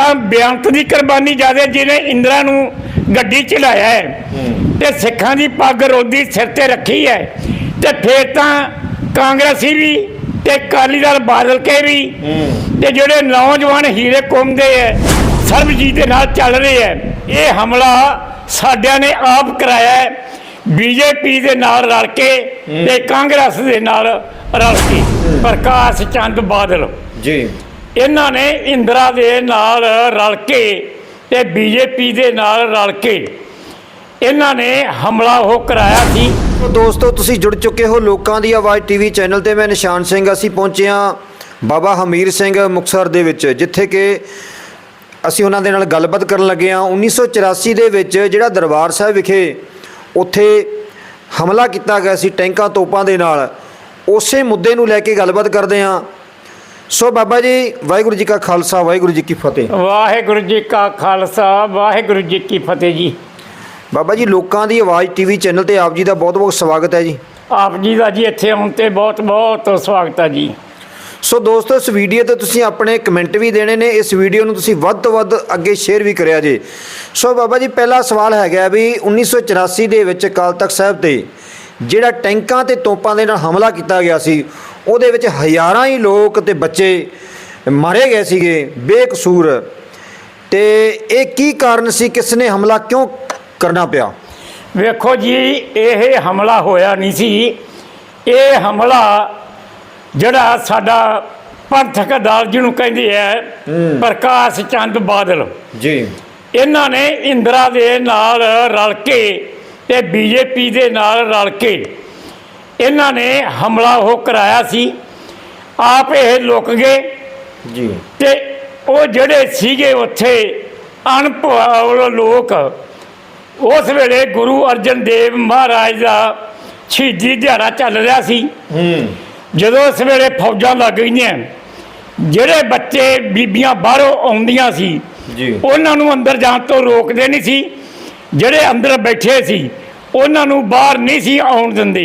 ਤਾਂ ਬੇਅੰਤ ਦੀ ਕੁਰਬਾਨੀ ਜ਼ਿਆਦਾ ਜਿਹਨੇ ਇੰਦਰਾ ਨੂੰ ਗੱਡੀ ਚਲਾਇਆ ਹੈ। ਤੇ ਸਿੱਖਾਂ ਦੀ ਪੱਗ ਰੋਦੀ ਸਿਰ ਤੇ ਰੱਖੀ ਹੈ। ਤੇ ਫੇਰ ਤਾਂ ਕਾਂਗਰਸੀ ਵੀ ਤੇ ਅਕਾਲੀ ਦਲ ਬਾਦਲ ਕੇ ਵੀ ਤੇ ਜਿਹੜੇ ਨੌਜਵਾਨ ਹੀਰੇ ਘੁੰਮਦੇ ਐ ਸਰਬਜੀਤ ਦੇ ਨਾਲ ਚੱਲ ਰਹੇ ਐ ਇਹ ਹਮਲਾ ਸਾਡਿਆਂ ਨੇ ਆਪ ਕਰਾਇਆ ਹੈ। ਬੀਜੇਪੀ ਦੇ ਨਾਲ ਰਲ ਕੇ ਤੇ ਕਾਂਗਰਸ ਦੇ ਨਾਲ ਰਲ ਕੇ। ਪ੍ਰਕਾਸ਼ ਚੰਦ ਬਾਦਲ। ਜੀ। ਇਹਨਾਂ ਨੇ ਇੰਦਰਾ ਦੇ ਨਾਲ ਰਲ ਕੇ ਤੇ ਬੀਜੇਪੀ ਦੇ ਨਾਲ ਰਲ ਕੇ ਇਹਨਾਂ ਨੇ ਹਮਲਾ ਉਹ ਕਰਾਇਆ ਸੀ। ਦੋਸਤੋ, ਤੁਸੀਂ ਜੁੜ ਚੁੱਕੇ ਹੋ ਲੋਕਾਂ ਦੀ ਆਵਾਜ਼ ਟੀਵੀ ਚੈਨਲ ਤੇ। ਮੈਂ ਨਿਸ਼ਾਨ ਸਿੰਘ, ਅਸੀਂ ਪਹੁੰਚੇ ਹਾਂ ਬਾਬਾ ਹਮੀਰ ਸਿੰਘ ਮੁਕਸਰ ਦੇ ਵਿੱਚ, ਜਿੱਥੇ ਕਿ ਅਸੀਂ ਉਹਨਾਂ ਦੇ ਨਾਲ ਗੱਲਬਾਤ ਕਰਨ ਲੱਗੇ ਹਾਂ। 1984 ਦੇ ਵਿੱਚ ਜਿਹੜਾ ਦਰਬਾਰ ਸਾਹਿਬ ਵਿਖੇ ਉੱਥੇ ਹਮਲਾ ਕੀਤਾ ਗਿਆ ਸੀ ਟੈਂਕਾਂ ਤੋਪਾਂ ਦੇ ਨਾਲ, ਉਸੇ ਮੁੱਦੇ ਨੂੰ ਲੈ ਕੇ ਗੱਲਬਾਤ ਕਰਦੇ ਹਾਂ। ਸੋ ਬਾਬਾ ਜੀ ਵਾਹਿਗੁਰੂ ਜੀ ਕਾ ਖਾਲਸਾ ਵਾਹਿਗੁਰੂ ਜੀ ਕੀ ਫਤਿਹ। ਵਾਹਿਗੁਰੂ ਜੀ ਕਾ ਖਾਲਸਾ ਵਾਹਿਗੁਰੂ ਜੀ ਕੀ ਫਤਿਹ ਜੀ। ਬਾਬਾ ਜੀ ਲੋਕਾਂ ਦੀ ਆਵਾਜ਼ ਟੀਵੀ ਚੈਨਲ ਤੇ ਆਪ ਜੀ ਦਾ ਬਹੁਤ-ਬਹੁਤ ਸਵਾਗਤ ਹੈ ਜੀ। ਆਪ ਜੀ ਦਾ ਜੀ ਇੱਥੇ ਆਉਣ ਤੇ ਬਹੁਤ ਬਹੁਤ ਸਵਾਗਤ ਹੈ ਜੀ। ਸੋ ਦੋਸਤੋ ਇਸ ਵੀਡੀਓ ਤੇ ਤੁਸੀਂ ਆਪਣੇ ਕਮੈਂਟ ਵੀ ਦੇਣੇ ਨੇ ਇਸ ਵੀਡੀਓ ਨੂੰ ਤੁਸੀਂ ਵੱਧ ਤੋਂ ਵੱਧ ਅੱਗੇ ਸ਼ੇਅਰ ਵੀ ਕਰਿਆ ਜੇ। ਸੋ ਬਾਬਾ ਜੀ ਪਹਿਲਾ ਸਵਾਲ ਹੈਗਾ ਵੀ 1984 ਦੇ ਵਿੱਚ ਅਕਾਲ ਤਖਤ ਸਾਹਿਬ ਤੇ ਜਿਹੜਾ ਟੈਂਕਾਂ ਤੇ ਤੋਪਾਂ ਦੇ ਨਾਲ ਹਮਲਾ ਕੀਤਾ ਗਿਆ ਸੀ ਉਹਦੇ ਵਿੱਚ ਹਜ਼ਾਰਾਂ ਹੀ ਲੋਕ ਤੇ ਬੱਚੇ ਮਾਰੇ ਗਏ ਸੀਗੇ ਬੇਕਸੂਰ। ਤੇ ਇਹ ਕੀ ਕਾਰਨ ਸੀ ਕਿਸ ਨੇ ਹਮਲਾ ਕਿਉਂ ਕਰਨਾ ਪਿਆ? ਵੇਖੋ ਜੀ ਇਹ ਹਮਲਾ ਹੋਇਆ ਨਹੀਂ ਸੀ। ਇਹ ਹਮਲਾ ਜਿਹੜਾ ਸਾਡਾ ਪੰਥਕ ਦਲ ਜਿਹਨੂੰ ਕਹਿੰਦੇ ਐ ਪ੍ਰਕਾਸ਼ ਚੰਦ ਬਾਦਲ। ਜੀ। ਇਹਨਾਂ ਨੇ ਇੰਦਰਾ ਦੇ ਨਾਲ ਰਲ ਕੇ ਤੇ ਬੀਜੇਪੀ ਦੇ ਨਾਲ ਰਲ ਕੇ ਇਹਨਾਂ ਨੇ ਹਮਲਾ ਉਹ ਕਰਾਇਆ ਸੀ। ਆਪ ਇਹ ਲੁਕ ਗਏ। ਜੀ। ਤੇ ਉਹ ਜਿਹੜੇ ਸੀਗੇ ਉੱਥੇ ਅਣਭਵ ਲੋਕ ਉਸ ਵੇਲੇ ਗੁਰੂ ਅਰਜਨ ਦੇਵ ਮਹਾਰਾਜ ਦਾ ਸ਼ਹੀਦੀ ਦਿਹਾੜਾ ਚੱਲ ਰਿਹਾ ਸੀ। ਹੂੰ। ਜਦੋਂ ਇਸ ਵੇਲੇ ਫੌਜਾਂ ਲੱਗ ਗਈਆਂ ਜਿਹੜੇ ਬੱਚੇ ਬੀਬੀਆਂ ਬਾਹਰੋਂ ਆਉਂਦੀਆਂ ਸੀ ਜੀ। ਉਹਨਾਂ ਨੂੰ ਅੰਦਰ ਜਾਣ ਤੋਂ ਰੋਕਦੇ ਨਹੀਂ ਸੀ। ਜਿਹੜੇ ਅੰਦਰ ਬੈਠੇ ਸੀ ਉਹਨਾਂ ਨੂੰ ਬਾਹਰ ਨਹੀਂ ਸੀ ਆਉਣ ਦਿੰਦੇ।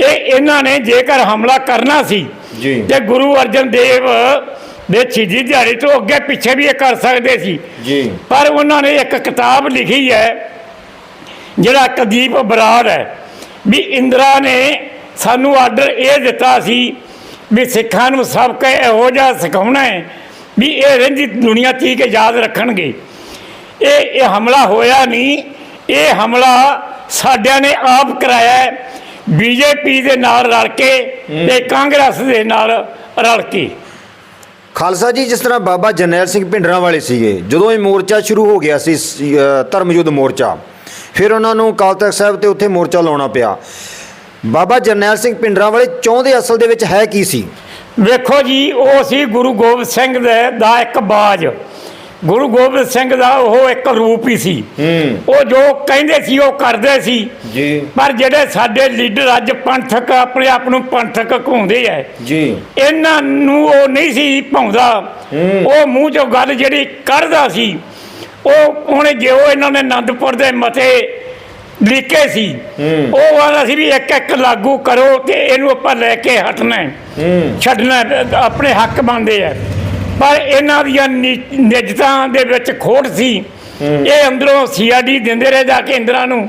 ਇਹ ਇਹਨਾਂ ਨੇ ਜੇਕਰ ਹਮਲਾ ਕਰਨਾ ਸੀ ਜੀ। ਤੇ ਗੁਰੂ ਅਰਜਨ ਦੇਵ ਦੇ ਸ਼ਹੀਦੀ ਦਿਹਾੜੇ ਤੋਂ ਅੱਗੇ ਪਿੱਛੇ ਵੀ ਇਹ ਕਰ ਸਕਦੇ ਸੀ। ਜੀ। ਪਰ ਉਹਨਾਂ ਨੇ ਇੱਕ ਕਿਤਾਬ ਲਿਖੀ ਹੈ ਜਿਹੜਾ ਕਦੀਪ ਬਰਾੜ ਹੈ ਵੀ ਇੰਦਰਾ ਨੇ ਸਾਨੂੰ ਆਰਡਰ ਇਹ ਦਿੱਤਾ ਸੀ ਵੀ ਸਿੱਖਾਂ ਨੂੰ ਸਭ ਕੇ ਇਹੋ ਜਿਹਾ ਸਿਖਾਉਣਾ ਹੈ ਵੀ ਇਹ ਰਹਿੰਦੀ ਦੁਨੀਆ ਤੀਕ ਯਾਦ ਰੱਖਣਗੇ। ਇਹ ਇਹ ਹਮਲਾ ਹੋਇਆ ਨਹੀਂ ਇਹ ਹਮਲਾ ਸਾਡਿਆਂ ਨੇ ਆਪ ਕਰਾਇਆ ਹੈ। ਬੀਜੇਪੀ ਦੇ ਨਾਲ ਰਲ ਕੇ ਤੇ ਕਾਂਗਰਸ ਦੇ ਨਾਲ ਰਲ ਕੇ। ਖਾਲਸਾ ਜੀ ਜਿਸ ਤਰ੍ਹਾਂ ਬਾਬਾ ਜਰਨੈਲ ਸਿੰਘ ਭਿੰਡਰਾਂ ਵਾਲੇ ਸੀਗੇ ਜਦੋਂ ਇਹ ਮੋਰਚਾ ਸ਼ੁਰੂ ਹੋ ਗਿਆ ਸੀ ਧਰਮ ਯੁੱਧ ਮੋਰਚਾ ਫਿਰ ਉਹਨਾਂ ਨੂੰ ਅਕਾਲ ਤਖਤ ਸਾਹਿਬ ਤੇ ਉੱਥੇ ਮੋਰਚਾ ਲਾਉਣਾ ਪਿਆ। ਬਾਬਾ ਜਰਨੈਲ ਸਿੰਘ ਭਿੰਡਰਾਂ ਵਾਲੇ ਚਾਹੁੰਦੇ ਅਸਲ ਦੇ ਵਿੱਚ ਹੈ ਕੀ ਸੀ? ਵੇਖੋ ਜੀ ਉਹ ਸੀ ਗੁਰੂ ਗੋਬਿੰਦ ਸਿੰਘ ਦਾ ਇੱਕ ਬਾਜ। ਗੁਰੂ ਗੋਬਿੰਦ ਸਿੰਘ ਦਾ ਉਹ ਇੱਕ ਰੂਪ ਹੀ ਸੀ। ਉਹ ਜੋ ਕਹਿੰਦੇ ਸੀ ਉਹ ਕਰਦੇ ਸੀ। ਜੀ। ਪਰ ਜਿਹੜੇ ਸਾਡੇ ਲੀਡਰ ਅੱਜ ਪੰਥਕ ਆਪਣੇ ਆਪ ਨੂੰ ਪੰਥਕ ਕਹਾਉਂਦੇ ਐ ਜੀ। ਇਹਨਾਂ ਨੂੰ ਉਹ ਨਹੀਂ ਸੀ ਭਾਉਂਦਾ। ਉਹ ਮੂੰਹ ਚੋਂ ਗੱਲ ਜਿਹੜੀ ਕੱਢਦਾ ਸੀ ਉਹ ਉਹਨੇ ਜਿਉ ਇਹਨਾਂ ਨੇ ਆਨੰਦਪੁਰ ਦੇ ਮਤੇ ਲਿਖੇ ਸੀ। ਉਹ ਆਂਦਾ ਸੀ ਵੀ ਇੱਕ ਇੱਕ ਲਾਗੂ ਕਰੋ ਤੇ ਇਹਨੂੰ ਆਪਾਂ ਲੈ ਕੇ ਹਟਣਾ ਛੱਡਣਾ ਆਪਣੇ ਹੱਕ ਬਣਦੇ ਆ। ਪਰ ਇਹਨਾਂ ਦੀਆਂ ਨੀ- ਨਿਜਤਾਂ ਦੇ ਵਿੱਚ ਖੋਟ ਸੀ। ਇਹ ਅੰਦਰੋਂ ਸੀਆਰਡੀ ਦਿੰਦੇ ਰਹੇ ਜਾ ਕੇ ਇੰਦਰਾ ਨੂੰ।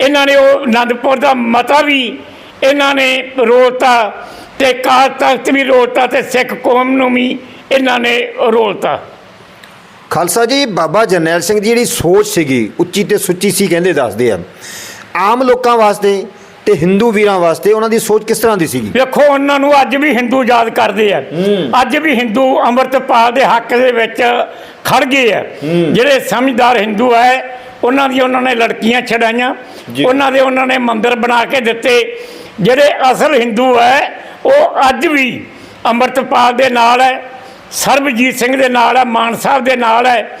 ਇਹਨਾਂ ਨੇ ਉਹ ਆਨੰਦਪੁਰ ਦਾ ਮਤਾ ਵੀ ਇਹਨਾਂ ਨੇ ਰੋਲਤਾ ਤੇ ਕਾਲ ਤਖਤ ਵੀ ਰੋਲਤਾ ਤੇ ਸਿੱਖ ਕੌਮ ਨੂੰ ਵੀ ਇਹਨਾਂ ਨੇ ਰੋਲਤਾ। ਖਾਲਸਾ ਜੀ ਬਾਬਾ ਜਰਨੈਲ ਸਿੰਘ ਦੀ ਜਿਹੜੀ ਸੋਚ ਸੀਗੀ ਉੱਚੀ ਤੇ ਸੁੱਚੀ ਸੀ ਕਹਿੰਦੇ ਦੱਸਦੇ ਆ ਆਮ ਲੋਕਾਂ ਵਾਸਤੇ ਤੇ ਹਿੰਦੂ ਵੀਰਾਂ ਵਾਸਤੇ ਉਹਨਾਂ ਦੀ ਸੋਚ ਕਿਸ ਤਰ੍ਹਾਂ ਦੀ ਸੀਗੀ? ਵੇਖੋ ਉਹਨਾਂ ਨੂੰ ਅੱਜ ਵੀ ਹਿੰਦੂ ਯਾਦ ਕਰਦੇ ਆ। ਅੱਜ ਵੀ ਹਿੰਦੂ ਅੰਮ੍ਰਿਤਪਾਲ ਦੇ ਹੱਕ ਦੇ ਵਿੱਚ ਖੜ ਗਏ ਆ। ਜਿਹੜੇ ਸਮਝਦਾਰ ਹਿੰਦੂ ਹੈ ਉਹਨਾਂ ਦੀਆਂ ਉਹਨਾਂ ਨੇ ਲੜਕੀਆਂ ਛਡਾਈਆਂ। ਉਹਨਾਂ ਦੇ ਉਹਨਾਂ ਨੇ ਮੰਦਿਰ ਬਣਾ ਕੇ ਦਿੱਤੇ। ਜਿਹੜੇ ਅਸਲ ਹਿੰਦੂ ਹੈ ਉਹ ਅੱਜ ਵੀ ਅੰਮ੍ਰਿਤਪਾਲ ਦੇ ਨਾਲ ਹੈ ਸਰਬਜੀਤ ਸਿੰਘ ਦੇ ਨਾਲ ਹੈ ਮਾਨ ਸਾਹਿਬ ਦੇ ਨਾਲ ਹੈ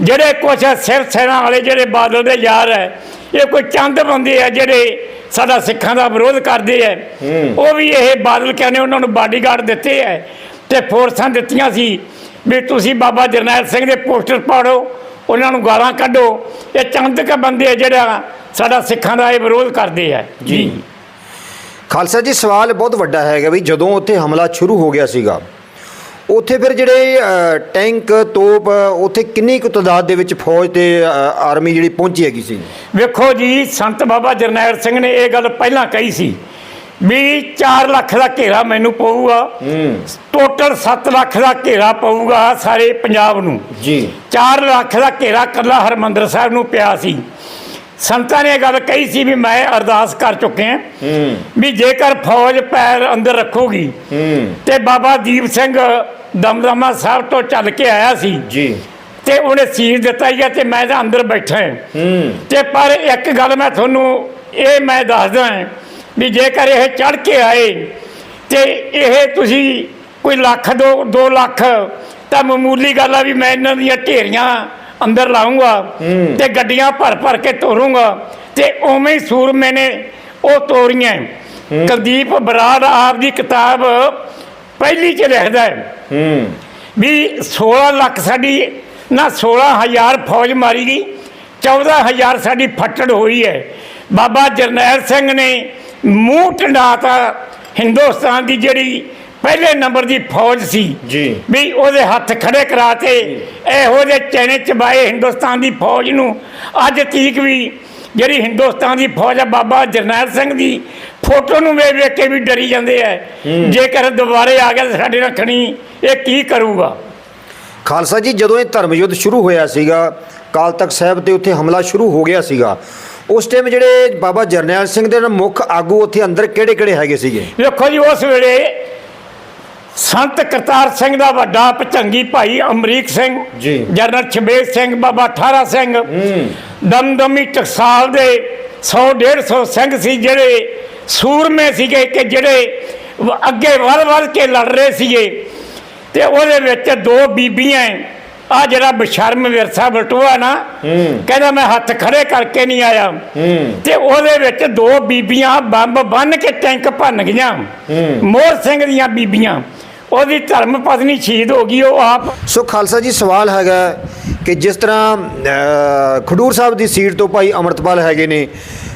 ਜਿਹੜੇ ਕੁਛ ਸਿਰ ਸੈਨਾ ਵਾਲੇ ਜਿਹੜੇ ਬਾਦਲ ਦੇ ਯਾਰ ਹੈ ਇਹ ਕੋਈ ਚੰਦ ਬੰਦੇ ਆ ਜਿਹੜੇ ਸਾਡਾ ਸਿੱਖਾਂ ਦਾ ਵਿਰੋਧ ਕਰਦੇ ਐ। ਉਹ ਵੀ ਇਹ ਬਾਦਲ ਕਹਿੰਦੇ ਉਹਨਾਂ ਨੂੰ ਬਾਡੀਗਾਰਡ ਦਿੱਤੇ ਐ ਤੇ ਫੋਰਸਾਂ ਦਿੱਤੀਆਂ ਸੀ ਵੀ ਤੁਸੀਂ ਬਾਬਾ ਜਰਨੈਲ ਸਿੰਘ ਦੇ ਪੋਸਟਰ ਪਾੜੋ ਉਹਨਾਂ ਨੂੰ ਗਾਲਾਂ ਕੱਢੋ। ਇਹ ਚੰਦ ਕ ਬੰਦੇ ਜਿਹੜਾ ਸਾਡਾ ਸਿੱਖਾਂ ਦਾ ਇਹ ਵਿਰੋਧ ਕਰਦੇ ਐ। ਜੀ। ਖਾਲਸਾ ਜੀ ਸਵਾਲ ਬਹੁਤ ਵੱਡਾ ਹੈਗਾ ਵੀ ਜਦੋਂ ਉੱਥੇ ਹਮਲਾ ਸ਼ੁਰੂ ਹੋ ਗਿਆ ਸੀਗਾ ਉੱਥੇ ਫਿਰ ਜਿਹੜੇ ਟੈਂਕ ਤੋਪ ਉੱਥੇ ਕਿੰਨੀ ਕੁ ਤਾਦਾਦ ਦੇ ਵਿੱਚ ਫੌਜ ਤੇ ਆਰਮੀ ਜਿਹੜੀ ਪਹੁੰਚੀ ਹੈਗੀ ਸੀ? ਵੇਖੋ ਜੀ ਸੰਤ ਬਾਬਾ ਜਰਨੈਲ ਸਿੰਘ ਨੇ ਇਹ ਗੱਲ ਪਹਿਲਾਂ ਕਹੀ ਸੀ ਵੀ 4 ਲੱਖ ਦਾ ਘੇਰਾ ਮੈਨੂੰ ਪਊਗਾ। ਟੋਟਲ 7 ਲੱਖ ਦਾ ਘੇਰਾ ਪਊਗਾ ਸਾਰੇ ਪੰਜਾਬ ਨੂੰ। ਜੀ। 4 ਲੱਖ ਦਾ ਘੇਰਾ ਕੱਲਾ ਹਰਮੰਦਰ ਸਾਹਿਬ ਨੂੰ ਪਿਆ ਸੀ। ਸੰਤਾਂ ਨੇ ਇਹ ਗੱਲ ਕਹੀ ਸੀ ਵੀ ਮੈਂ ਅਰਦਾਸ ਕਰ ਚੁੱਕੇ ਹਾਂ ਹੂੰ। ਵੀ ਜੇਕਰ ਫੌਜ ਪੈਰ ਅੰਦਰ ਰੱਖੂਗੀ ਤੇ ਬਾਬਾ ਦੀਪ ਸਿੰਘ ਦਮਦਮਾ ਸਾਹਿਬ ਤੋਂ ਚੱਲ ਕੇ ਆਇਆ ਸੀ ਜੀ। ਤੇ ਉਹਨੇ ਸੀਸ ਦਿੱਤਾ ਹੀ ਆ ਤੇ ਮੈਂ ਤਾਂ ਅੰਦਰ ਬੈਠਾ ਹਾਂ। ਹੂੰ। ਤੇ ਪਰ ਇੱਕ ਗੱਲ ਮੈਂ ਤੁਹਾਨੂੰ ਇਹ ਮੈਂ ਦੱਸਦਾ ਹਾਂ ਵੀ ਜੇਕਰ ਇਹ ਚੜ ਕੇ ਆਏ ਤੇ ਇਹ ਤੁਸੀਂ ਕੋਈ ਲੱਖ ਦੋ 2 ਲੱਖ ਤਾਂ ਮਾਮੂਲੀ ਗੱਲ ਆ ਵੀ ਮੈਂ ਇਹਨਾਂ ਦੀਆਂ ਢੇਰੀਆਂ ਅੰਦਰ ਲਾਉਂਗਾ। ਤੇ ਗੱਡੀਆਂ ਭਰ ਭਰ ਕੇ ਤੋਰੂੰਗਾ ਤੇ ਉਵੇਂ ਹੀ ਸੂਰਮੇ ਨੇ ਉਹ ਤੋਰੀਆਂ। ਕੁਲਦੀਪ ਬਰਾੜ ਆਪ ਦੀ ਕਿਤਾਬ ਪਹਿਲੀ ਚ ਲਿਖਦਾ ਹੂੰ ਵੀ 16 ਲੱਖ ਸਾਡੀ ਨਾ 16000 ਫੌਜ ਮਾਰੀ ਗਈ 14000 ਸਾਡੀ ਫੱਟੜ ਹੋਈ ਹੈ। ਬਾਬਾ ਜਰਨੈਲ ਸਿੰਘ ਨੇ ਮੂੰਹ ਟੰਡਾਤਾ ਹਿੰਦੁਸਤਾਨ ਦੀ ਜਿਹੜੀ ਪਹਿਲੇ ਨੰਬਰ ਦੀ ਫੌਜ ਸੀ। ਜੀ। ਵੀ ਉਹਦੇ ਹੱਥ ਖੜੇ ਕਰਾਤੇ। ਇਹੋ ਜਿਹੇ ਚੈਨੇ ਚਬਾਏ ਹਿੰਦੁਸਤਾਨ ਦੀ ਫੌਜ ਨੂੰ। ਅੱਜ ਤੀਕ ਵੀ ਜਿਹੜੀ ਹਿੰਦੁਸਤਾਨ ਦੀ ਫੌਜ ਆ ਬਾਬਾ ਜਰਨੈਲ ਸਿੰਘ ਦੀ ਫੋਟੋ ਨੂੰ ਵੇਖ ਵੇਖ ਕੇ ਵੀ ਡਰੀ ਜਾਂਦੇ ਆ। ਜੇਕਰ ਦੁਬਾਰੇ ਆ ਗਿਆ ਸਾਡੇ ਰੱਖਣੀ ਇਹ ਕੀ ਕਰੂਗਾ? ਖਾਲਸਾ ਜੀ ਜਦੋਂ ਇਹ ਧਰਮ ਯੁੱਧ ਸ਼ੁਰੂ ਹੋਇਆ ਸੀਗਾ ਕਾਲ ਤਖਤ ਸਾਹਿਬ ਤੇ ਉੱਥੇ ਹਮਲਾ ਸ਼ੁਰੂ ਹੋ ਗਿਆ ਸੀਗਾ ਉਸ ਟਾਈਮ ਜਿਹੜੇ ਬਾਬਾ ਜਰਨੈਲ ਸਿੰਘ ਦੇ ਮੁੱਖ ਆਗੂ ਉੱਥੇ ਅੰਦਰ ਕਿਹੜੇ ਕਿਹੜੇ ਹੈਗੇ ਸੀਗੇ? ਵੇਖੋ ਜੀ ਉਸ ਵੇਲੇ ਸੰਤ ਕਰਤਾਰ ਸਿੰਘ ਦਾ ਵੱਡਾ ਭਚੰਗੀ ਭਾਈ ਅਮਰੀਕ ਸਿੰਘ ਜੀ। ਜਨਰਲ ਛਬੇਜ ਸਿੰਘ ਬਾਬਾ ਠਾਰਾ ਸਿੰਘ ਹੂੰ। ਦਮਦਮੀ ਟਕਸਾਲ ਦੇ 100 150 ਸਿੰਘ ਸੀ ਜਿਹੜੇ ਸੂਰਮੇ ਸੀਗੇ ਕਿ ਜਿਹੜੇ ਅੱਗੇ ਵੱਧ ਕੇ ਲੜ ਰਹੇ ਸੀਗੇ। ਤੇ ਉਹਦੇ ਵਿੱਚ ਦੋ ਬੀਬੀਆਂ ਆ ਜਿਹੜਾ ਬਸ਼ਰਮ ਵਿਰਸਾ ਬਟੂਆ ਨਾ। ਕਹਿੰਦਾ ਮੈਂ ਹੱਥ ਖੜੇ ਕਰਕੇ ਨਹੀਂ ਆਇਆ। ਤੇ ਉਹਦੇ ਵਿੱਚ ਦੋ ਬੀਬੀਆਂ ਬੰਬ ਬੰਨ ਕੇ ਟੈਂਕ ਭੰਨ ਗਈਆਂ। ਮੋਹਰ ਸਿੰਘ ਦੀਆਂ ਬੀਬੀਆਂ। ਉਹਦੀ ਧਰਮ ਪਤਨੀ ਸ਼ਹੀਦ ਹੋ ਗਈ ਉਹ ਆਪ। ਸੋ ਖਾਲਸਾ ਜੀ ਸਵਾਲ ਹੈਗਾ ਕਿ ਜਿਸ ਤਰ੍ਹਾਂ ਖਡੂਰ ਸਾਹਿਬ ਦੀ ਸੀਟ ਤੋਂ ਭਾਈ ਅਮਰਤਪਾਲ ਹੈਗੇ ਨੇ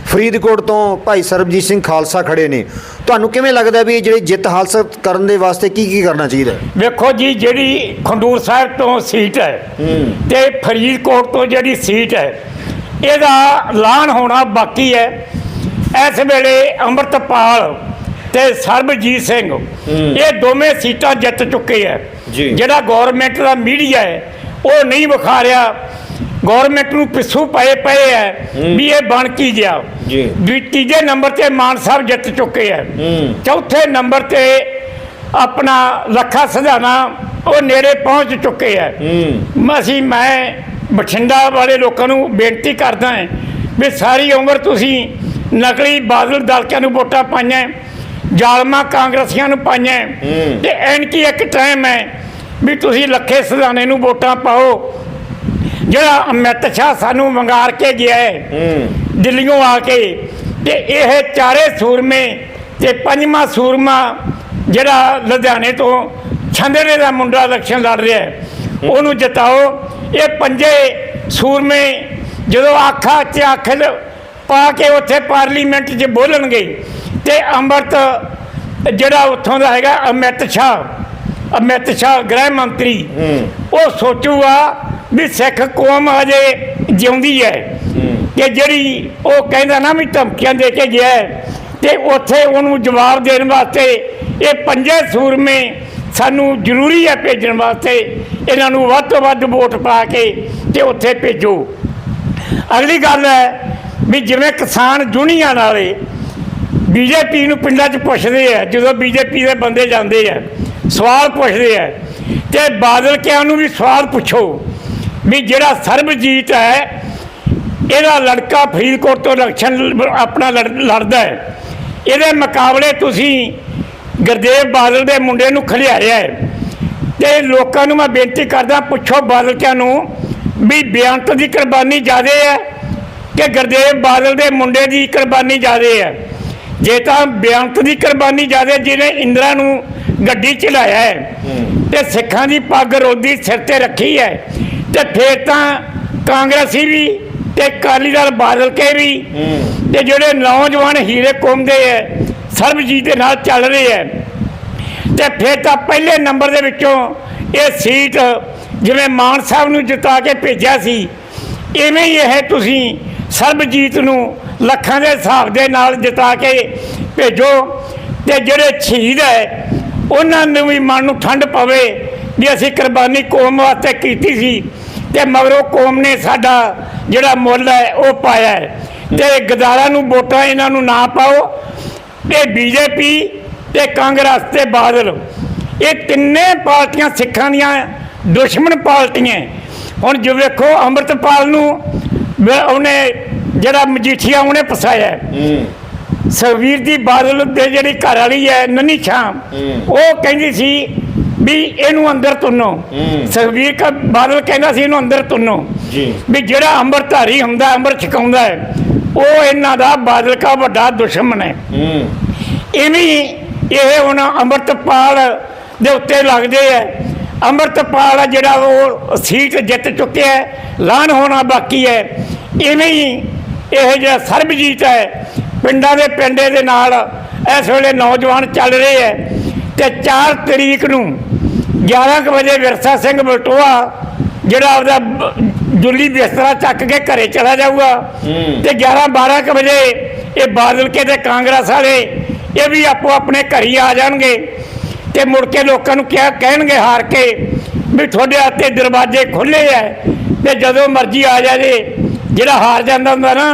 ਫਰੀਦਕੋਟ ਤੋਂ ਭਾਈ ਸਰਬਜੀਤ ਸਿੰਘ ਖਾਲਸਾ ਖੜੇ ਨੇ ਤੁਹਾਨੂੰ ਕਿਵੇਂ ਲੱਗਦਾ ਵੀ ਇਹ ਜਿਹੜੀ ਜਿੱਤ ਹਾਸਲ ਕਰਨ ਦੇ ਵਾਸਤੇ ਕੀ ਕੀ ਕਰਨਾ ਚਾਹੀਦਾ? ਵੇਖੋ ਜੀ ਜਿਹੜੀ ਖੰਡੂਰ ਸਾਹਿਬ ਤੋਂ ਸੀਟ ਹੈ ਹੂੰ। ਤੇ ਫਰੀਦਕੋਟ ਤੋਂ ਜਿਹੜੀ ਸੀਟ ਹੈ ਇਹਦਾ ਐਲਾਨ ਹੋਣਾ ਬਾਕੀ ਹੈ। ਇਸ ਵੇਲੇ ਅੰਮ੍ਰਿਤਪਾਲ ਤੇ ਸਰਬਜੀਤ ਸਿੰਘ। ਇਹ ਦੋਵੇਂ ਸੀਟਾਂ ਜਿੱਤ ਚੁੱਕੇ ਜੀ। ਜਿਹੜਾ ਗਵਰਨਮੈਂਟ ਦਾ ਮੀਡੀਆ ਹੈ ਉਹ ਨਹੀਂ ਵਿਖਾ ਰਿਹਾ ਗਵਰਨਮੈਂਟ ਨੂੰ ਪਿੱਛੂ ਪਏ ਪਏ ਹੈ। ਵੀ ਇਹ ਬਣ ਕੀ ਗਿਆ। ਜੀ। ਤੀਜੇ ਨੰਬਰ ਤੇ ਮਾਨ ਸਾਹਿਬ ਜਿੱਤ ਚੁੱਕੇ ਹੂੰ। ਚੌਥੇ ਨੰਬਰ ਤੇ ਆਪਣਾ ਲੱਖਾ ਸਧਾਨਾ ਉਹ ਨੇੜੇ ਪਹੁੰਚ ਚੁੱਕੇ ਹੂੰ। ਅਸੀਂ ਮੈਂ ਬਠਿੰਡਾ ਵਾਲੇ ਲੋਕਾਂ ਨੂੰ ਬੇਨਤੀ ਕਰਦਾ ਹਾਂ ਵੀ ਸਾਰੀ ਉਮਰ ਤੁਸੀਂ ਨਕਲੀ ਬਾਦਲ ਦਲਕਿਆਂ ਨੂੰ ਵੋਟਾਂ ਪਾਈਆਂ ਜ਼ਾਲਮਾ ਕਾਂਗਰਸੀਆਂ ਨੂੰ ਪਾਈਆਂ। ਤੇ ਐਨਕੀ ਇੱਕ ਟਾਈਮ ਹੈ ਵੀ ਤੁਸੀਂ ਲੱਖੇ ਸਧਾਨੇ ਨੂੰ ਵੋਟਾਂ ਪਾਓ। ਜਿਹੜਾ ਅਮਿਤ ਸ਼ਾਹ ਸਾਨੂੰ ਵੰਗਾਰ ਕੇ ਗਿਆ ਹੈ ਦਿੱਲੀੋਂ ਆ ਕੇ ਤੇ ਇਹ ਚਾਰੇ ਸੂਰਮੇ ਤੇ ਪੰਜਵਾਂ ਸੂਰਮਾ ਜਿਹੜਾ ਲੁਧਿਆਣੇ ਤੋਂ ਛੰਦੜੇ ਦਾ ਮੁੰਡਾ ਇਲੈਕਸ਼ਨ ਲੜ ਰਿਹਾ ਹੈ ਉਹਨੂੰ ਜਿਤਾਓ। ਇਹ ਪੰਜੇ ਸੂਰਮੇ ਜਦੋਂ ਆਖਾ ਚ ਅੱਖ ਲ- ਪਾ ਕੇ ਉੱਥੇ ਪਾਰਲੀਮੈਂਟ 'ਚ ਬੋਲਣਗੇ ਤੇ ਅੰਮ੍ਰਿਤ ਜਿਹੜਾ ਉੱਥੋਂ ਦਾ ਹੈਗਾ ਅਮਿਤ ਸ਼ਾਹ ਅਮਿਤ ਸ਼ਾਹ ਗ੍ਰਹਿ ਮੰਤਰੀ। ਉਹ ਸੋਚੂਗਾ ਵੀ ਸਿੱਖ ਕੌਮ ਹਜੇ ਜਿਉਂਦੀ ਹੈ। ਕਿ ਜਿਹੜੀ ਉਹ ਕਹਿੰਦਾ ਨਾ ਵੀ ਧਮਕੀਆਂ ਦੇ ਕੇ ਗਿਆ ਤੇ ਉੱਥੇ ਉਹਨੂੰ ਜਵਾਬ ਦੇਣ ਵਾਸਤੇ ਇਹ ਪੰਜੇ ਸੂਰਮੇ ਸਾਨੂੰ ਜ਼ਰੂਰੀ ਹੈ ਭੇਜਣ ਵਾਸਤੇ। ਇਹਨਾਂ ਨੂੰ ਵੱਧ ਤੋਂ ਵੱਧ ਵੋਟ ਪਾ ਕੇ ਤੇ ਉੱਥੇ ਭੇਜੋ। ਅਗਲੀ ਗੱਲ ਹੈ ਵੀ ਜਿਵੇਂ ਕਿਸਾਨ ਯੂਨੀਅਨ ਵਾਲੇ ਬੀਜੇਪੀ ਨੂੰ ਪਿੰਡਾਂ 'ਚ ਪੁੱਛਦੇ ਆ, ਜਦੋਂ ਬੀਜੇਪੀ ਦੇ ਬੰਦੇ ਜਾਂਦੇ ਆ, ਸਵਾਲ ਪੁੱਛਦੇ ਆ, ਤੇ ਬਾਦਲ ਕਿਆਂ ਨੂੰ ਵੀ ਸਵਾਲ ਪੁੱਛੋ ਵੀ ਜਿਹੜਾ ਸਰਬਜੀਤ ਹੈ, ਇਹਦਾ ਲੜਕਾ ਫਰੀਦਕੋਟ ਤੋਂ ਇਲੈਕਸ਼ਨ ਆਪਣਾ ਲੜ- ਲੜਦਾ ਹੈ। ਇਹਦੇ ਮੁਕਾਬਲੇ ਤੁਸੀਂ ਗੁਰਦੇਵ ਬਾਦਲ ਦੇ ਮੁੰਡੇ ਨੂੰ ਖਲਿਆਰਿਆ ਹੈ। ਤੇ ਲੋਕਾਂ ਨੂੰ ਮੈਂ ਬੇਨਤੀ ਕਰਦਾ, ਪੁੱਛੋ ਬਾਦਲ ਕਿਆਂ ਨੂੰ ਵੀ ਬੇਅੰਤ ਦੀ ਕੁਰਬਾਨੀ ਜ਼ਿਆਦੇ ਹੈ ਕਿ ਗੁਰਦੇਵ ਬਾਦਲ ਦੇ ਮੁੰਡੇ ਦੀ ਕੁਰਬਾਨੀ ਜ਼ਿਆਦੇ ਹੈ। ਜੇ ਤਾਂ ਬੇਅੰਤ ਦੀ ਕੁਰਬਾਨੀ ਜ਼ਿਆਦੇ ਜਿਹਨੇ ਇੰਦਰਾ ਨੂੰ ਗੱਡੀ ਚਲਾਇਆ ਹੈ ਤੇ ਸਿੱਖਾਂ ਦੀ ਪੱਗ ਰੋਦੀ ਸਿਰ ਤੇ ਰੱਖੀ ਹੈ ਤੇ ਫੇਰ ਤਾਂ ਕਾਂਗਰਸੀ ਵੀ ਤੇ ਅਕਾਲੀ ਦਲ ਬਾਦਲ ਕੇ ਵੀ ਤੇ ਜਿਹੜੇ ਨੌਜਵਾਨ ਹੀਰੇ ਘੁੰਮਦੇ ਐ ਸਰਬਜੀਤ ਦੇ ਨਾਲ ਚੱਲ ਰਹੇ ਐ ਤੇ ਫਿਰ ਤਾਂ ਪਹਿਲੇ ਨੰਬਰ ਦੇ ਵਿੱਚੋਂ ਇਹ ਸੀਟ ਜਿਵੇਂ ਮਾਨ ਸਾਹਿਬ ਨੂੰ ਜਿਤਾ ਕੇ ਭੇਜਿਆ ਸੀ ਇਵੇਂ ਹੀ ਇਹ ਤੁਸੀਂ ਸਰਬਜੀਤ ਨੂੰ ਲੱਖਾਂ ਦੇ ਹਿਸਾਬ ਦੇ ਨਾਲ ਜਿਤਾ ਕੇ ਭੇਜੋ। ਤੇ ਜਿਹੜੇ ਸ਼ਹੀਦ ਹੈ, ਉਹਨਾਂ ਨੂੰ ਵੀ ਮਨ ਨੂੰ ਠੰਡ ਪਵੇ ਵੀ ਅਸੀਂ ਕੁਰਬਾਨੀ ਕੌਮ ਵਾਸਤੇ ਕੀਤੀ ਸੀ। ਤੇ ਮਗਰੋਂ ਕੌਮ ਨੇ ਸਾਡਾ ਜਿਹੜਾ ਮੁੱਲ ਹੈ, ਉਹ ਪਾਇਆ ਹੈ। ਤੇ ਗਦਾਰਾਂ ਨੂੰ ਵੋਟਾਂ ਇਹਨਾਂ ਨੂੰ ਨਾ ਪਾਓ। ਤੇ ਬੀਜੇਪੀ ਤੇ ਕਾਂਗਰਸ ਤੇ ਬਾਦਲ, ਇਹ ਤਿੰਨੇ ਪਾਰਟੀਆਂ ਸਿੱਖਾਂ ਦੀਆਂ ਦੁਸ਼ਮਣ ਪਾਰਟੀਆਂ। ਹੁਣ ਜੋ ਵੇਖੋ ਅੰਮ੍ਰਿਤਪਾਲ ਨੂੰ ਉਹਨੇ ਜਿਹੜਾ ਮਜੀਠੀਆ ਉਹਨੇ ਫਸਾਇਆ। ਸੁਖਬੀਰ ਦੀ ਬਾਦਲ ਦੇ ਜਿਹੜੀ ਘਰ ਵਾਲੀ ਹੈ ਨੰਨੀ ਸ਼ਾਮ ਉਹ ਕਹਿੰਦੀ ਸੀ ਵੀ ਇਹਨੂੰ ਅੰਦਰ ਤੁੰਨੋ। ਸੁਖਬੀਰ ਕਾ ਬਾਦਲ ਕਹਿੰਦਾ ਸੀ ਇਹਨੂੰ ਅੰਦਰ ਤੁੰਨੋ। ਜੀ। ਵੀ ਜਿਹੜਾ ਅੰਮ੍ਰਿਤਧਾਰੀ ਹੁੰਦਾ ਅੰਮ੍ਰਿਤ ਛਕਾਉਂਦਾ ਹੈ ਉਹ ਇਹਨਾਂ ਦਾ ਬਾਦਲ ਕਾ ਵੱਡਾ ਦੁਸ਼ਮਣ ਹੈ। ਇਵੇਂ ਇਹ ਹੁਣ ਅੰਮ੍ਰਿਤਪਾਲ ਦੇ ਉੱਤੇ ਲੱਗਦੇ ਐ ਅੰਮ੍ਰਿਤਪਾਲ ਜਿਹੜਾ ਉਹ ਸੀਟ ਜਿੱਤ ਚੁੱਕਿਆ ਲਾਨ ਹੋਣਾ ਬਾਕੀ ਹੈ। ਇਵੇਂ ਹੀ ਇਹ ਜਿਹੜਾ ਸਰਬਜੀਤ ਹੈ। ਪਿੰਡਾਂ ਦੇ ਪਿੰਡੇ ਦੇ ਨਾਲ ਇਸ ਵੇਲੇ ਨੌਜਵਾਨ ਚੱਲ ਰਹੇ ਐ ਤੇ 4 ਤਰੀਕ ਨੂੰ 11 ਕੁ ਵਜੇ ਵਿਰਸਾ ਸਿੰਘ ਬਲਟੋਆ ਜਿਹੜਾ ਆਪਦਾ ਜੁੱਲੀ ਬਿਸਤਰਾ ਚੱਕ ਕੇ ਘਰੇ ਚਲਾ ਜਾਊਗਾ। ਤੇ 11 12 ਕੁ ਵਜੇ ਇਹ ਬਾਦਲ ਕੇ ਤੇ ਕਾਂਗਰਸ ਵਾਲੇ ਇਹ ਵੀ ਆਪੋ ਆਪਣੇ ਘਰ ਹੀ ਆ ਜਾਣਗੇ ਤੇ ਮੁੜ ਕੇ ਲੋਕਾਂ ਨੂੰ ਕਿਹਾ ਕਹਿਣਗੇ ਹਾਰ ਕੇ ਵੀ ਤੁਹਾਡੇ ਹੱਥੇ ਦਰਵਾਜ਼ੇ ਖੁੱਲੇ ਐ ਤੇ ਜਦੋਂ ਮਰਜ਼ੀ ਆ ਜਾਵੇ ਜਿਹੜਾ ਹਾਰ ਜਾਂਦਾ ਹੁੰਦਾ ਨਾ,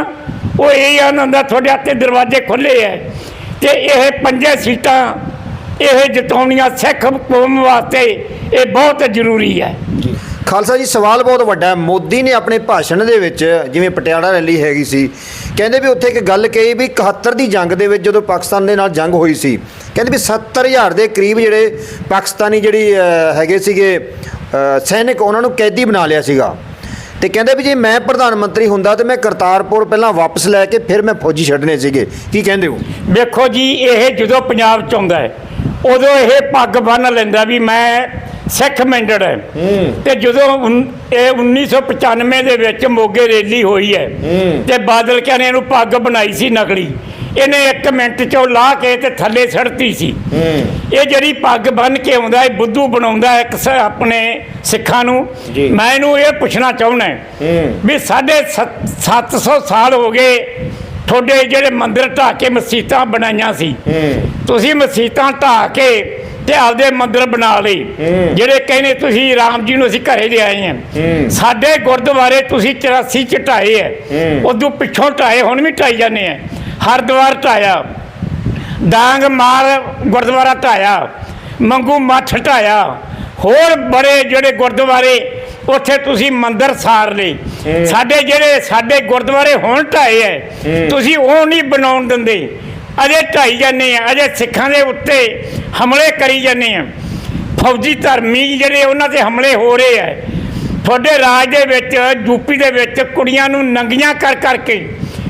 ਉਹ ਇਹ ਆਂਦਾ ਹੁੰਦਾ, ਤੁਹਾਡੇ ਹੱਥੇ ਦਰਵਾਜ਼ੇ ਖੁੱਲੇ ਐ। ਤੇ ਇਹ ਪੰਜੇ ਸੀਟਾਂ, ਇਹ ਜਿਤਾਉਣੀਆਂ ਸਿੱਖ ਕੌਮ ਵਾਸਤੇ ਇਹ ਬਹੁਤ ਜ਼ਰੂਰੀ ਹੈ ਖਾਲਸਾ ਜੀ, ਸਵਾਲ ਬਹੁਤ ਵੱਡਾ ਹੈ ਮੋਦੀ ਨੇ ਆਪਣੇ ਭਾਸ਼ਣ ਦੇ ਵਿੱਚ, ਜਿਵੇਂ ਪਟਿਆਲਾ ਰੈਲੀ ਹੈਗੀ ਸੀ, ਕਹਿੰਦੇ ਵੀ ਉੱਥੇ ਇੱਕ ਗੱਲ ਕਹੀ ਵੀ 71 ਦੀ ਜੰਗ ਦੇ ਵਿੱਚ ਜਦੋਂ ਪਾਕਿਸਤਾਨ ਦੇ ਨਾਲ ਜੰਗ ਹੋਈ ਸੀ, ਕਹਿੰਦੇ ਵੀ 70000 ਦੇ ਕਰੀਬ ਜਿਹੜੇ ਪਾਕਿਸਤਾਨੀ ਜਿਹੜੀ ਹੈਗੇ ਸੀਗੇ ਸੈਨਿਕ ਉਹਨਾਂ ਨੂੰ ਕੈਦੀ ਬਣਾ ਲਿਆ ਸੀਗਾ। ਤੇ ਕਹਿੰਦੇ ਵੀ ਜੇ ਮੈਂ ਪ੍ਰਧਾਨ ਮੰਤਰੀ ਹੁੰਦਾ ਤੇ ਮੈਂ ਕਰਤਾਰਪੁਰ ਪਹਿਲਾਂ ਵਾਪਸ ਲੈ ਕੇ ਫਿਰ ਮੈਂ ਫੌਜੀ ਛੱਡਨੇ ਸੀਗੇ। ਕੀ ਕਹਿੰਦੇ ਹੋ? ਵੇਖੋ ਜੀ ਇਹ ਜਦੋਂ ਪੰਜਾਬ ਚ ਆਉਂਦਾ ਹੈ ਉਦੋਂ ਇਹ ਪੱਗ ਬੰਨ ਲੈਂਦਾ ਵੀ ਮੈਂ ਸਿੱਖ ਮੈਂਡਡ ਹੈ। ਤੇ ਜਦੋਂ ਇਹ 1995 ਦੇ ਵਿੱਚ ਮੋਗੇ ਰੈਲੀ ਹੋਈ ਹੈ ਤੇ ਬਾਦਲ ਨੇ ਇਹਨੂੰ ਪੱਗ ਬਣਾਈ ਸੀ ਨਕਲੀ। ਇਹਨੇ 1 ਮਿੰਟ ਚੋਂ ਲਾ ਕੇ ਤੇ ਥੱਲੇ ਸੜਤੀ ਸੀ। ਇਹ ਜਿਹੜੀ ਪੱਗ ਬੰਨ ਕੇ ਆਉਂਦਾ ਹੈ ਬੁੱਧੂ ਬਣਾਉਂਦਾ ਇੱਕ ਆਪਣੇ ਸਿੱਖਾਂ ਨੂੰ। ਮੈਂ ਇਹਨੂੰ ਇਹ ਪੁੱਛਣਾ ਚਾਹੁੰਦਾ ਵੀ ਸਾਡੇ 700 ਸਾਲ ਹੋ ਗਏ ਤੁਹਾਡੇ ਜਿਹੜੇ ਮੰਦਿਰ ਢਾਹ ਕੇ ਮਸਜਿਦਾਂ ਬਣਾਈਆਂ ਸੀ। ਤੁਸੀਂ ਮਸਜਿਦਾਂ ਢਾਹ ਕੇ ਤੇ ਆਪਦੇ ਮੰਦਿਰ ਬਣਾ ਲਏ। ਜਿਹੜੇ ਕਹਿੰਦੇ ਤੁਸੀਂ ਰਾਮ ਜੀ ਨੂੰ ਅਸੀਂ ਘਰੇ ਲਿਆਏ ਆ ਸਾਡੇ ਗੁਰਦੁਆਰੇ ਤੁਸੀਂ 84 ਚ ਢਾਏ ਐ ਉਦੋਂ ਪਿੱਛੋਂ ਢਾਏ ਹੁਣ ਵੀ ਢਾਈ ਜਾਂਦੇ ਆ ਹਰਦੁਆਰ ਢਾਇਆ। ਡਾਂਗ ਮਾਰ ਗੁਰਦੁਆਰਾ ਢਾਇਆ। ਮੰਗੂ ਮੱਠ ਢਾਇਆ। ਹੋਰ ਬੜੇ ਜਿਹੜੇ ਗੁਰਦੁਆਰੇ ਉੱਥੇ ਤੁਸੀਂ ਮੰਦਿਰ ਸਾਰ ਲਏ। ਸਾਡੇ ਜਿਹੜੇ ਸਾਡੇ ਗੁਰਦੁਆਰੇ ਹੁਣ ਢਾਏ ਐ ਤੁਸੀਂ ਉਹ ਨਹੀਂ ਬਣਾਉਣ ਦਿੰਦੇ। ਅਜੇ ਢਾਈ ਜਾਂਦੇ ਆ ਅਜੇ ਸਿੱਖਾਂ ਦੇ ਉੱਤੇ ਹਮਲੇ ਕਰੀ ਜਾਂਦੇ ਆ। ਫੌਜੀ ਧਰਮੀ ਜਿਹੜੇ ਉਹਨਾਂ ਤੇ ਹਮਲੇ ਹੋ ਰਹੇ ਆ ਤੁਹਾਡੇ ਰਾਜ ਦੇ ਵਿੱਚ ਯੂਪੀ ਦੇ ਵਿੱਚ ਕੁੜੀਆਂ ਨੂੰ ਨੰਗੀਆਂ ਕਰ ਕਰਕੇ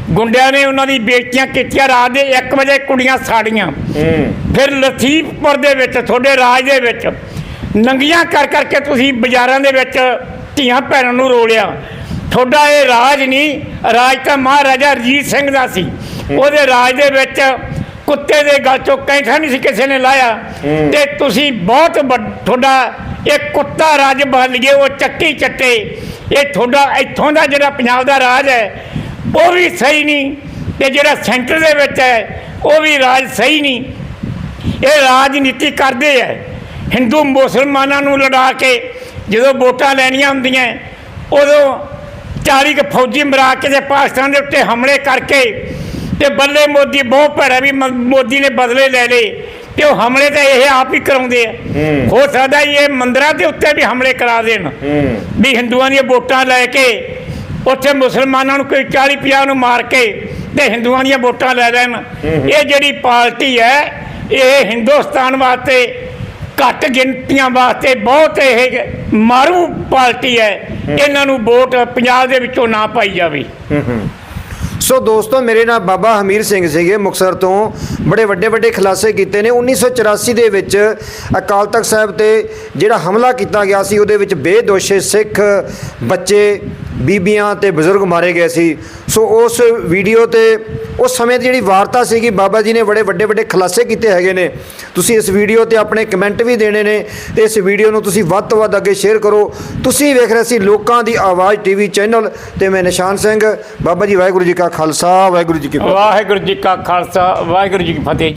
ਗੁੰਡਿਆਂ ਨੇ ਉਹਨਾਂ ਦੀ ਬੇਇੱਜ਼ਤੀਆਂ ਕੀਤੀਆਂ ਰਾਤ ਦੇ 1 ਵਜੇ ਕੁੜੀਆਂ ਸਾੜੀਆਂ। ਫਿਰ ਲਤੀਫਪੁਰ ਦੇ ਵਿੱਚ ਤੁਹਾਡੇ ਰਾਜ ਦੇ ਵਿੱਚ ਨੰਗੀਆਂ ਕਰ ਕਰਕੇ ਤੁਸੀਂ ਬਾਜ਼ਾਰਾਂ ਦੇ ਵਿੱਚ ਧੀਆਂ ਭੈਣਾਂ ਨੂੰ ਰੋਲਿਆ। ਤੁਹਾਡਾ ਇਹ ਰਾਜ ਨਹੀਂ ਰਾਜ ਤਾਂ ਮਹਾਰਾਜਾ ਰਣਜੀਤ ਸਿੰਘ ਦਾ ਸੀ। ਉਹਦੇ ਰਾਜ ਦੇ ਵਿੱਚ ਕੁੱਤੇ ਦੇ ਗਲ ਚੋਂ ਕੈਂਠਾ ਨਹੀਂ ਸੀ ਕਿਸੇ ਨੇ ਲਾਇਆ। ਤੇ ਤੁਸੀਂ ਬਹੁਤ ਤੁਹਾਡਾ ਇਹ ਕੁੱਤਾ ਰਾਜ ਬਣ ਲਈਏ ਉਹ ਚੱਕੀ ਚੱਟੇ। ਇਹ ਤੁਹਾਡਾ ਇੱਥੋਂ ਦਾ ਜਿਹੜਾ ਪੰਜਾਬ ਦਾ ਰਾਜ ਹੈ ਉਹ ਵੀ ਸਹੀ ਨਹੀਂ। ਤੇ ਜਿਹੜਾ ਸੈਂਟਰ ਦੇ ਵਿੱਚ ਹੈ ਉਹ ਵੀ ਰਾਜ ਸਹੀ ਨਹੀਂ। ਇਹ ਰਾਜਨੀਤੀ ਕਰਦੇ ਐ ਹਿੰਦੂ ਮੁਸਲਮਾਨਾਂ ਨੂੰ ਲੜਾ ਕੇ ਜਦੋਂ ਵੋਟਾਂ ਲੈਣੀਆਂ ਹੁੰਦੀਆਂ ਉਦੋਂ 40 ਕੁ ਫੌਜੀ ਮਰਾ ਕੇ ਤੇ ਪਾਕਿਸਤਾਨ ਦੇ ਉੱਤੇ ਹਮਲੇ ਕਰਕੇ ਤੇ ਬੱਲੇ ਮੋਦੀ ਬਹੁਤ ਭੈੜਾ ਵੀ ਮੋਦੀ ਨੇ ਬਦਲੇ ਲੈ ਲਏ ਤੇ ਉਹ ਹਮਲੇ ਤਾਂ ਇਹ ਆਪ ਹੀ ਕਰਾਉਂਦੇ ਆ। ਹੋ। ਸਕਦਾ ਇਹ ਮੰਦਰਾਂ ਦੇ ਉੱਤੇ ਵੀ ਹਮਲੇ ਕਰਾ ਦੇਣ ਵੀ ਹਿੰਦੂਆਂ ਦੀਆਂ ਵੋਟਾਂ ਲੈ ਕੇ ਉੱਥੇ ਮੁਸਲਮਾਨਾਂ ਨੂੰ ਕੋਈ 40 50 ਨੂੰ ਮਾਰ ਕੇ ਤੇ ਹਿੰਦੂਆਂ ਦੀਆਂ ਵੋਟਾਂ ਲੈ ਲੈਣ। ਇਹ ਜਿਹੜੀ ਪਾਰਟੀ ਹੈ ਇਹ ਹਿੰਦੁਸਤਾਨ ਵਾਸਤੇ ਘੱਟ ਗਿਣਤੀਆਂ ਵਾਸਤੇ ਬਹੁਤ ਇਹ ਮਾਰੂ ਪਾਰਟੀ ਹੈ। ਇਹਨਾਂ ਨੂੰ ਵੋਟ ਪੰਜਾਬ ਦੇ ਵਿੱਚੋਂ ਨਾ ਪਾਈ ਜਾਵੇ। ਸੋ ਦੋਸਤੋ ਮੇਰੇ ਨਾਲ ਬਾਬਾ ਹਮੀਰ ਸਿੰਘ ਸੀਗੇ ਮੁਕਤਸਰ ਤੋਂ। ਬੜੇ ਵੱਡੇ ਵੱਡੇ ਖੁਲਾਸੇ ਕੀਤੇ ਨੇ। 1984 ਦੇ ਵਿੱਚ ਅਕਾਲ ਤਖਤ ਸਾਹਿਬ ਤੇ ਜਿਹੜਾ ਹਮਲਾ ਕੀਤਾ ਗਿਆ ਸੀ ਉਹਦੇ ਵਿੱਚ ਬੇਦੋਸ਼ੇ ਸਿੱਖ ਬੱਚੇ ਬੀਬੀਆਂ ਤੇ ਬਜ਼ੁਰਗ ਮਾਰੇ ਗਏ ਸੀ। ਸੋ ਉਸ ਵੀਡੀਓ ਤੇ ਉਸ ਸਮੇਂ ਦੀ ਜਿਹੜੀ ਵਾਰਤਾ ਸੀਗੀ, ਬਾਬਾ ਜੀ ਨੇ ਬੜੇ ਵੱਡੇ ਵੱਡੇ ਖੁਲਾਸੇ ਕੀਤੇ ਹੈਗੇ ਨੇ। ਤੁਸੀਂ ਇਸ ਵੀਡੀਓ ਤੇ ਆਪਣੇ ਕਮੈਂਟ ਵੀ ਦੇਣੇ ਨੇ ਤੇ ਇਸ ਵੀਡੀਓ ਨੂੰ ਤੁਸੀਂ ਵੱਧ ਤੋਂ ਵੱਧ ਅੱਗੇ ਸ਼ੇਅਰ ਕਰੋ। ਤੁਸੀਂ ਵੇਖ ਰਹੇ ਸੀ ਲੋਕਾਂ ਦੀ ਆਵਾਜ਼ ਟੀਵੀ ਚੈਨਲ ਤੇ ਮੈਂ ਨਿਸ਼ਾਨ ਸਿੰਘ। ਬਾਬਾ ਜੀ, ਵਾਹਿਗੁਰੂ ਜੀ ਕਾ ਖਾਲਸਾ, ਵਾਹਿਗੁਰੂ ਜੀ ਕੀ ਫਤਿਹ। ਵਾਹਿਗੁਰੂ ਜੀ ਕਾ ਖਾਲਸਾ, ਵਾਹਿਗੁਰੂ ਜੀ ਕੀ ਫਤਿਹ।